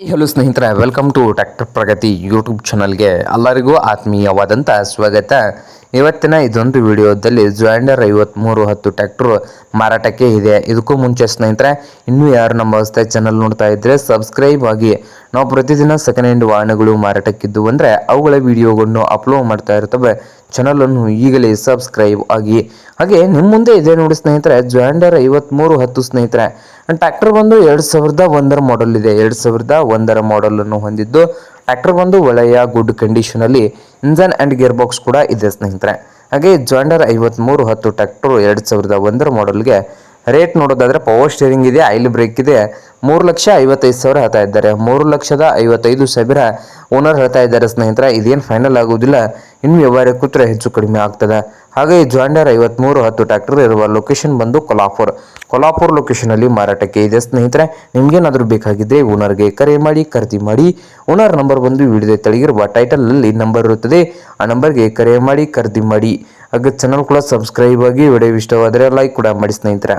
Hello ಸ್ನೇಹಿತರೆ welcome to tractor Pragati YouTube ಚಾನಲ್ಗೆ ಎಲ್ಲರಿಗೂ ಆತ್ಮೀಯವಾದಂಥ ಸ್ವಾಗತ. ಇವತ್ತಿನ ಇದೊಂದು ವಿಡಿಯೋದಲ್ಲಿ ಜಾಂಡರ್ ಐವತ್ತ್ಮೂರು ಹತ್ತು ಟ್ಯಾಕ್ಟ್ರು ಮಾರಾಟಕ್ಕೆ ಇದೆ. ಇದಕ್ಕೂ ಮುಂಚೆ ಸ್ನೇಹಿತರೆ, ಇನ್ನೂ ಯಾರು ನಮ್ಮ ಹೊಸ ಚಾನಲ್ ನೋಡ್ತಾ ಇದ್ದರೆ ಸಬ್ಸ್ಕ್ರೈಬ್ ಆಗಿ. ನಾವು ಪ್ರತಿದಿನ ಸೆಕೆಂಡ್ ಹ್ಯಾಂಡ್ ವಾಹನಗಳು ಮಾರಾಟಕ್ಕಿದ್ದು ಅಂದರೆ ಅವುಗಳ ವಿಡಿಯೋಗಳನ್ನು ಅಪ್ಲೋಡ್ ಮಾಡ್ತಾ ಇರ್ತವೆ. ಚಾನಲನ್ನು ಈಗಲೇ ಸಬ್ಸ್ಕ್ರೈಬ್ ಆಗಿ. ಹಾಗೆ ನಿಮ್ಮ ಮುಂದೆ ಇದೆ ನೋಡಿ ಸ್ನೇಹಿತರೆ ಜಾಂಡರ್ ಐವತ್ತ್ಮೂರು ಹತ್ತು ಸ್ನೇಹಿತರೆ. ಟ್ರ್ಯಾಕ್ಟರ್ ಬಂದು ಎರಡು ಸಾವಿರದ ಒಂದರ ಮಾಡೆಲ್ ಇದೆ. ಎರಡು ಸಾವಿರದ ಒಂದರ ಮಾಡೆಲನ್ನು ಹೊಂದಿದ್ದು ಟ್ರ್ಯಾಕ್ಟರ್ ಬಂದು ಒಳ್ಳೆಯ ಗುಡ್ ಕಂಡೀಷನಲ್ಲಿ ಇಂಜನ್ ಅಂಡ್ ಗೇರ್ ಬಾಕ್ಸ್ ಕೂಡ ಇದೆ ಸ್ನೇಹಿತರೆ. ಹಾಗೆ ಜಾಂಡರ್ ಐವತ್ತ್ಮೂರು ಹತ್ತು ಟ್ರ್ಯಾಕ್ಟರ್ ಎರಡು ಸಾವಿರದ ಒಂದರ ಮಾಡೆಲ್ಗೆ ರೇಟ್ ನೋಡೋದಾದರೆ ಪವರ್ ಸ್ಟೇರಿಂಗ್ ಇದೆ ಆಯಿಲ್ ಬ್ರೇಕ್ ಇದೆ. ಮೂರು ಲಕ್ಷ ಐವತ್ತೈದು ಸಾವಿರ ಹೇಳ್ತಾ ಇದ್ದಾರೆ. ಮೂರು ಲಕ್ಷದ ಐವತ್ತೈದು ಸಾವಿರ ಓನರ್ ಹೇಳ್ತಾ ಇದ್ದಾರೆ ಸ್ನೇಹಿತರೆ. ಇದೇನು ಫೈನಲ್ ಆಗುವುದಿಲ್ಲ ಇನ್ನು ವ್ಯವಹಾರ ಕೂತ್ರೆ ಹೆಚ್ಚು ಕಡಿಮೆ ಆಗ್ತದೆ. ಹಾಗೆ ಈ ಜಾಂಡರ್ ಐವತ್ತ್ಮೂರು ಹತ್ತು ಟ್ರ್ಯಾಕ್ಟರ್ ಇರುವ ಲೊಕೇಶನ್ ಬಂದು ಕೊಲ್ಹಾಪುರ್ ಕೊಲ್ಹಾಪುರ್ ಲೊಕೇಶನಲ್ಲಿ ಮಾರಾಟಕ್ಕೆ ಇದೆ ಸ್ನೇಹಿತರೆ. ನಿಮ್ಗೇನಾದರೂ ಬೇಕಾಗಿದ್ದರೆ ಓನರ್ಗೆ ಕರೆ ಮಾಡಿ, ಖರೀದಿ ಮಾಡಿ. ಓನರ್ ನಂಬರ್ ಬಂದು ವಿಡಿಯೋ ತೆಳಗಿರುವ ಟೈಟಲಲ್ಲಿ ನಂಬರ್ ಇರುತ್ತದೆ. ಆ ನಂಬರ್ಗೆ ಕರೆ ಮಾಡಿ, ಖರೀದಿ ಮಾಡಿ. ಹಾಗೆ ಚಾನಲ್ ಕೂಡ ಸಬ್ಸ್ಕ್ರೈಬ್ ಆಗಿ ವಿಡಿಯೋ ಇಷ್ಟವಾದರೆ ಲೈಕ್ ಕೂಡ ಮಾಡಿ ಸ್ನೇಹಿತರೆ.